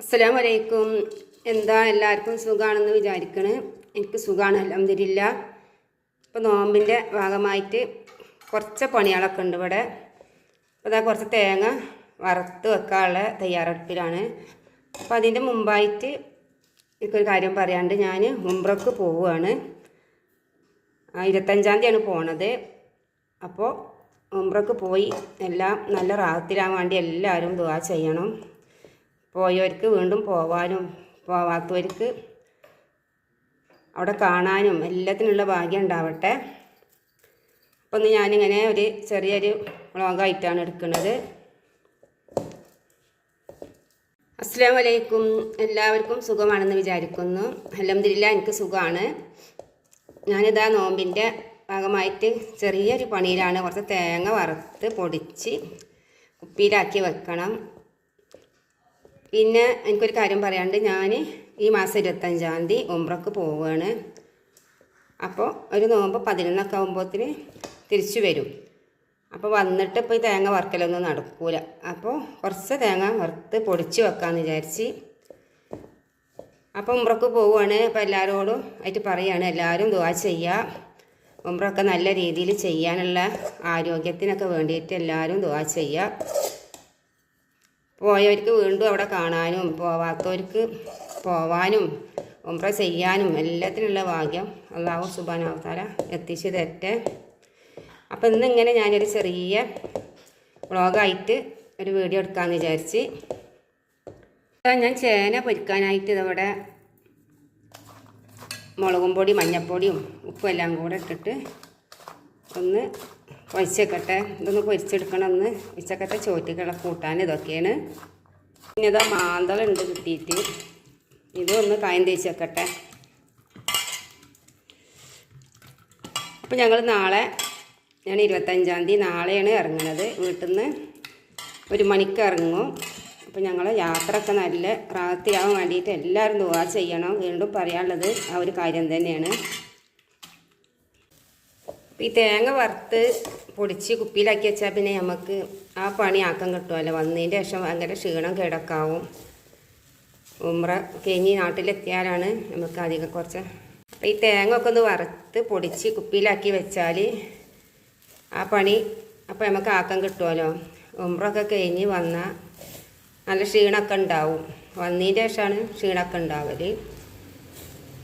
അസ്സലാം വലൈക്കും എന്താ എല്ലാവർക്കും സുഖമാണെന്ന് വിചാരിക്കണ്. എനിക്ക് സുഖമാണ് അലഹമില്ല ഇപ്പോൾ നോമ്പിന്റെ ഭാഗമായിട്ട് കുറച്ച് പണികളൊക്കെ ഉണ്ട് ഇവിടെ. അപ്പോൾ അതാ കുറച്ച് തേങ്ങ വറുത്ത് വെക്കാനുള്ള തയ്യാറെടുപ്പിലാണ്. അപ്പോൾ അതിന്റെ മുമ്പായിട്ട് എനിക്കൊരു കാര്യം പറയാണ്ട് ഞാൻ മുമ്പ്രക്ക് പോവുകയാണ്. ഇരുപത്തഞ്ചാം തീയതിയാണ് പോണത്. അപ്പോൾ ഉംറക്ക് പോയി എല്ലാം നല്ല റാഹത്തിലാൻ വേണ്ടി എല്ലാവരും ദുവാ ചെയ്യണം. പോയവർക്ക് വീണ്ടും പോവാനും പോവാത്തവർക്ക് അവിടെ കാണാനും എല്ലാത്തിനുള്ള ഭാഗ്യം ഉണ്ടാവട്ടെ. അപ്പോൾ ഇന്ന് ഞാനിങ്ങനെ ഒരു ചെറിയൊരു വ്ളോഗായിട്ടാണ് എടുക്കുന്നത്. അസ്സാം വലൈക്കും എല്ലാവർക്കും സുഖമാണെന്ന് വിചാരിക്കുന്നു. അലഹമില്ല എനിക്ക് സുഖമാണ്. ഞാനിതാ നോമ്പിന്റെ ഭാഗമായിട്ട് ചെറിയൊരു പണിയിലാണ് കുറച്ച് തേങ്ങ വറുത്ത് പൊടിച്ച് കുപ്പിയിലാക്കി വെക്കണം. പിന്നെ എനിക്കൊരു കാര്യം പറയാണ്ട് ഞാൻ ഈ മാസം ഇരുപത്തഞ്ചാം തീയതി ഒമ്പ്രക്ക് പോവുകയാണ് അപ്പോൾ ഒരു നോമ്പ് പതിനൊന്നൊക്കെ ആകുമ്പോഴത്തിന് തിരിച്ചു വരും. അപ്പോൾ വന്നിട്ട് ഇപ്പോൾ ഈ തേങ്ങ വറുക്കലൊന്നും നടക്കൂല. അപ്പോൾ കുറച്ച് തേങ്ങ വറുത്ത് പൊടിച്ച് വെക്കാമെന്ന് വിചാരിച്ച് അപ്പോൾ ഉംറക്ക് പോവുകയാണ് അപ്പോൾ എല്ലാവരോടും ആയിട്ട് പറയുകയാണ് എല്ലാവരും ദുവാ ചെയ്യുക ഉംറൊക്കെ നല്ല രീതിയിൽ ചെയ്യാനുള്ള ആരോഗ്യത്തിനൊക്കെ വേണ്ടിയിട്ട് എല്ലാവരും ദുവാ ചെയ്യുക പോയവർക്ക് വീണ്ടും അവിടെ കാണാനും പോവാത്തവർക്ക് പോവാനും ഒമ്പ്ര ചെയ്യാനും എല്ലാത്തിനുള്ള ഭാഗ്യം അള്ളാഹു സുബാനാവതാര എത്തിച്ചു തരട്ടെ അപ്പം ഇന്നിങ്ങനെ ഞാനൊരു ചെറിയ വ്ളോഗായിട്ട് ഒരു വീഡിയോ എടുക്കാമെന്ന് വിചാരിച്ച്. ഞാൻ ചേന പൊരിക്കാനായിട്ട് ഇതവിടെ മുളകും പൊടി മഞ്ഞൾപ്പൊടിയും ഉപ്പും എല്ലാം കൂടെ ഇട്ടിട്ട് ഒന്ന് പൊരിച്ചേക്കട്ടെ ഇതൊന്ന് പൊരിച്ചെടുക്കണമെന്ന്. ഒന്ന് ഉച്ചക്കത്തെ ചോറ്റിക്കുള്ള കൂട്ടാൻ ഇതൊക്കെയാണ്. പിന്നെ ഇതാ മാന്തളുണ്ട് കിട്ടിയിട്ട്. ഇതൊന്ന് കായം തേച്ച് വെക്കട്ടെ. അപ്പോൾ ഞങ്ങൾ നാളെ ഞാൻ ഇരുപത്തഞ്ചാം തീയതി നാളെയാണ് ഇറങ്ങുന്നത് വീട്ടിൽ നിന്ന് ഒരു മണിക്ക് ഇറങ്ങും. അപ്പോൾ ഞങ്ങൾ യാത്രയൊക്കെ നല്ല റാത്തിയാവാൻ വേണ്ടിയിട്ട് എല്ലാവരും ദുവാ ചെയ്യണം. വീണ്ടും പറയാനുള്ളത് ആ ഒരു കാര്യം തന്നെയാണ്. അപ്പോൾ ഈ തേങ്ങ വറുത്ത് പൊടിച്ച് കുപ്പിയിലാക്കി വെച്ചാൽ പിന്നെ നമുക്ക് ആ പണി ആക്കാൻ കിട്ടുമല്ലോ വന്നതിന്റെ ശേഷം ഭയങ്കര ക്ഷീണം കിടക്കാവും. ഉമ്ര കഴിഞ്ഞ് നാട്ടിലെത്തിയാലാണ് നമുക്ക് അധികം കുറച്ച്. ഈ തേങ്ങ ഒക്കെ ഒന്ന് വറുത്ത് പൊടിച്ച് കുപ്പിയിലാക്കി വെച്ചാൽ ആ പണി അപ്പോൾ നമുക്ക് ആക്കം കിട്ടുമല്ലോ ഉമ്രൊക്കെ കഴിഞ്ഞ് വന്നാൽ നല്ല ക്ഷീണമൊക്കെ ഉണ്ടാവും. വന്നതിന്റെ ശേഷമാണ് ക്ഷീണമൊക്കെ ഉണ്ടാവൽ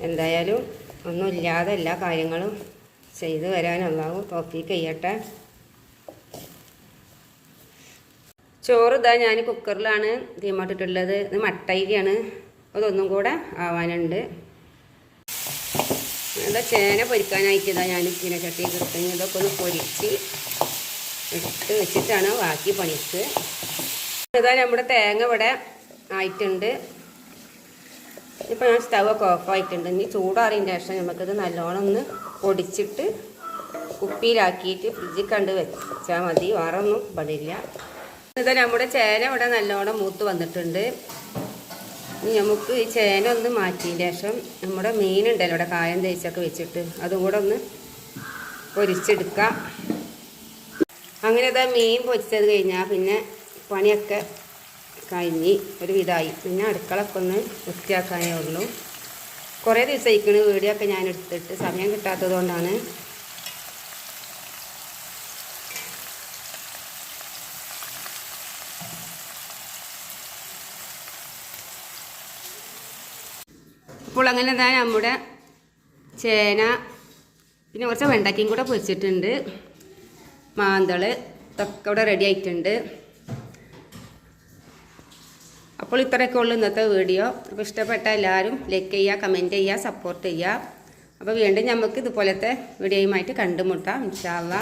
എന്തായാലും ഒന്നുമില്ലാതെ എല്ലാ കാര്യങ്ങളും ചെയ്തു വരാനുള്ളാവും തോഫീക്ക് ചെയ്യട്ടെ. ചോറ് ഇതാ ഞാൻ കുക്കറിലാണ് തീമാട്ടിട്ടുള്ളത്. ഇത് മട്ടയിരിയാണ് അതൊന്നും കൂടെ ആവാനുണ്ട്. എന്താ ചേന പൊരിക്കാനായിട്ട് ഇതാ ഞാൻ ചീനച്ചട്ടി കിട്ടും ഇതൊക്കെ ഒന്ന് പൊരിച്ച് ഇട്ട് വെച്ചിട്ടാണ് ബാക്കി പണിക്ക്. ഇതാ നമ്മുടെ തേങ്ങ ഇവിടെ ആയിട്ടുണ്ട്. ഇപ്പോൾ ഞാൻ സ്റ്റൗവൊക്കെ ഓഫായിട്ടുണ്ട് ഇനി ചൂടാറിയതിന്റെ ശേഷം നമുക്കിത് നല്ലോണം ഒന്ന് പൊടിച്ചിട്ട് കുപ്പിയിലാക്കിയിട്ട് ഫ്രിഡ്ജിൽ കണ്ട് വെച്ചാൽ മതി. വേറെ ഒന്നും പടില്ല ഇതാ നമ്മുടെ ചേന ഇവിടെ നല്ലോണം മൂത്ത് വന്നിട്ടുണ്ട്. നമുക്ക് ഈ ചേന ഒന്ന് മാറ്റിയതിന് ശേഷം നമ്മുടെ മീനുണ്ടല്ലോ ഇവിടെ കായം തേച്ചൊക്കെ വെച്ചിട്ട് അതും കൂടെ ഒന്ന് പൊരിച്ചെടുക്കാം. അങ്ങനെ ഇതാ മീൻ പൊരിച്ചത് കഴിഞ്ഞാൽ പിന്നെ പണിയൊക്കെ കഴിഞ്ഞ് ഒരു വിധമായി പിന്നെ അടുക്കളൊക്കെ ഒന്ന് വൃത്തിയാക്കാനേ ഉള്ളൂ. കുറേ ദിവസമായിക്കണ് വീഡിയോ ഒക്കെ ഞാൻ എടുത്തിട്ട് സമയം കിട്ടാത്തത് കൊണ്ടാണ്. അപ്പോൾ അങ്ങനെ എന്താ നമ്മുടെ ചേന പിന്നെ കുറച്ച് വെണ്ടയ്ക്കയും കൂടെ പൊരിച്ചിട്ടുണ്ട്. മാന്തൾ ഇതൊക്കെ ഇവിടെ റെഡി ആയിട്ടുണ്ട്. അപ്പോൾ ഇത്രയൊക്കെ ഉള്ളൂ ഇന്നത്തെ വീഡിയോ. അപ്പോൾ ഇഷ്ടപ്പെട്ട എല്ലാവരും ലൈക്ക് ചെയ്യുക കമന്റ് ചെയ്യുക സപ്പോർട്ട് ചെയ്യുക. അപ്പോൾ വീണ്ടും നമുക്ക് ഇതുപോലത്തെ വീഡിയോയുമായിട്ട് കണ്ടുമുട്ടാം. ഇൻഷാല്ല